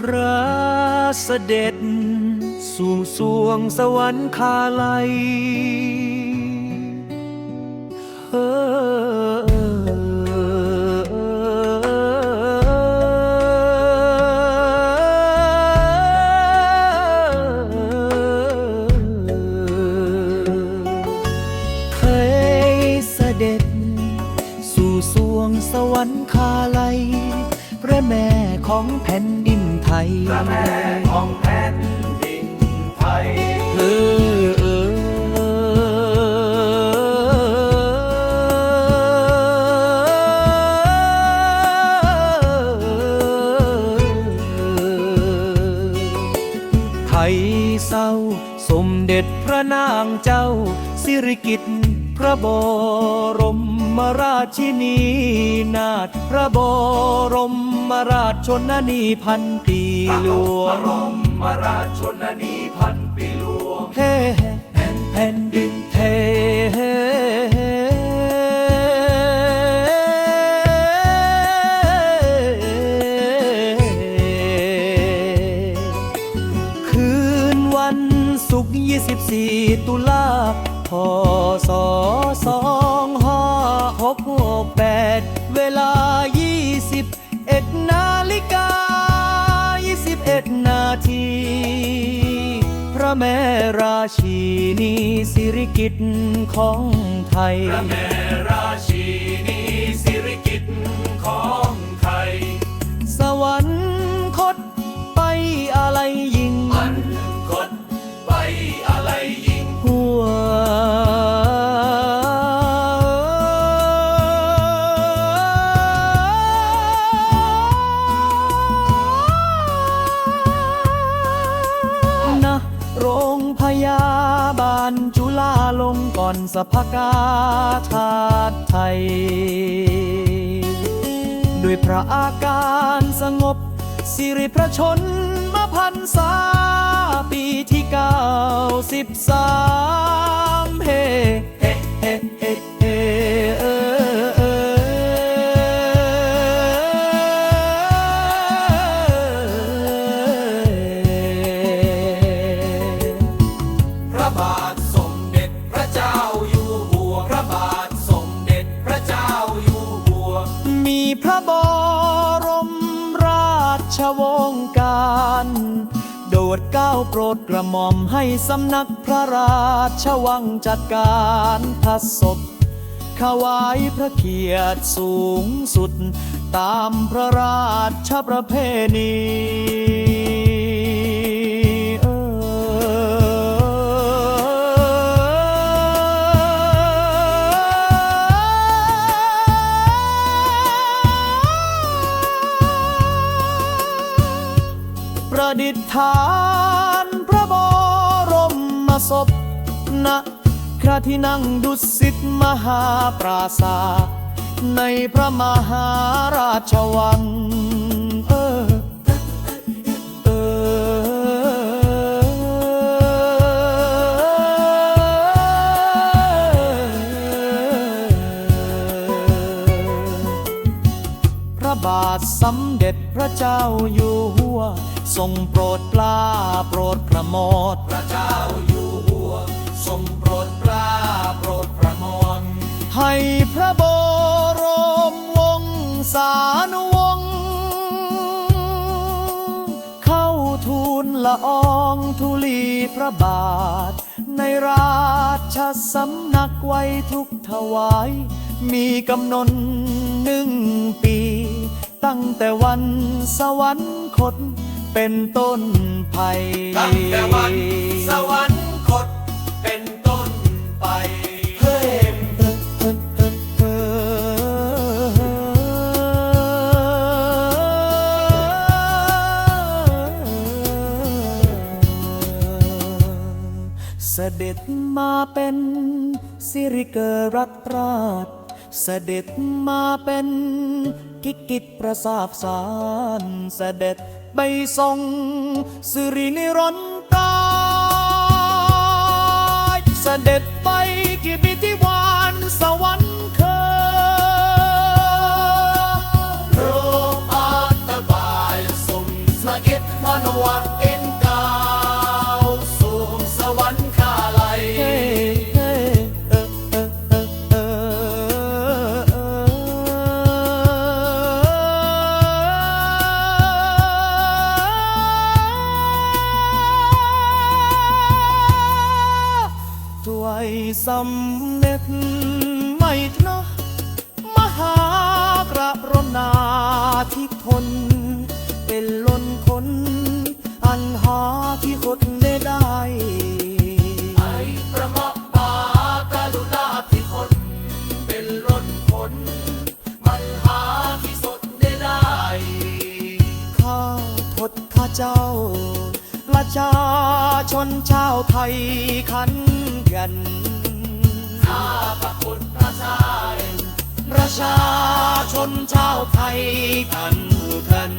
พระเสด็จ สู่สวงสวรรคาลัยเออเคยเสด็จสู่สวงสวรรคาลัยพระแม่ของแผ่น ทยพระแม่ของแผ่นดินไทยเออเออไทยเศร้า สมเด็จพระนางเจ้า สิริกิติ์พระบรม ราชินีนาถพระบรมราชชนนีพันปีหลวพงระบรมราชชนนีพันปีหลวงเฮ้แผ่นแผ่นดินเท ราชินีสิริกิติ์ของไทย พระแม่ราชินี งก่อนสภากาชาติไทย ด้วยพระอาการสงบ สิริพระชนมพันษาปีที่เก้าสิบสามเฮเฮเฮเฮเฮ้เออเออ โดดก้าโปรดกระหม่อมให้สำนักพระราชวังจัดการพระศพขวายพระเกียรติสูงสุด ตามพระราชประเพณี ประดิษฐานพระบรมศพณพระที่นั่งดุสิตมหาปราสาทในพระมหาราชวัง ระบาทสมเด็จพระเจ้าอยู่หัว ทรงโปรดปลาโปรดกระมอดพระเจ้าอยู่หัว ทรงโปรดปลาโปรดประมวลให้พระบรมวงศานุวงศ์เข้าทูลละอองธุลีพระบาท ในราชสำนักไว้ทุกถวาย มีกำหนดหนึ่งปี ตั้งแต่วันสวรรคตเป็นต้นไปตั้งแต่วันสวรรคตเป็นต้นไปเฮ้ยเสด็จมาเป็นสิริเกิดรัตราช เสด็จมาเป็นกิจกิจประสาบสารเสด็จไปทรงสิรินิรันดร์เสด็จไปกิบิทิวานสวรรค์ กไม่เนาะมหากระรมนาทิพนเป็นล้นคน อันหาที่คดได้ได้ประมะปากาลุลาทิพนเป็นล้นคน มันหาที่สดได้ข้าพดข้าเจ้าประชาชนชาวไทยขันกันาพระคุณพระชายประชาชนชาวไทยกันกัน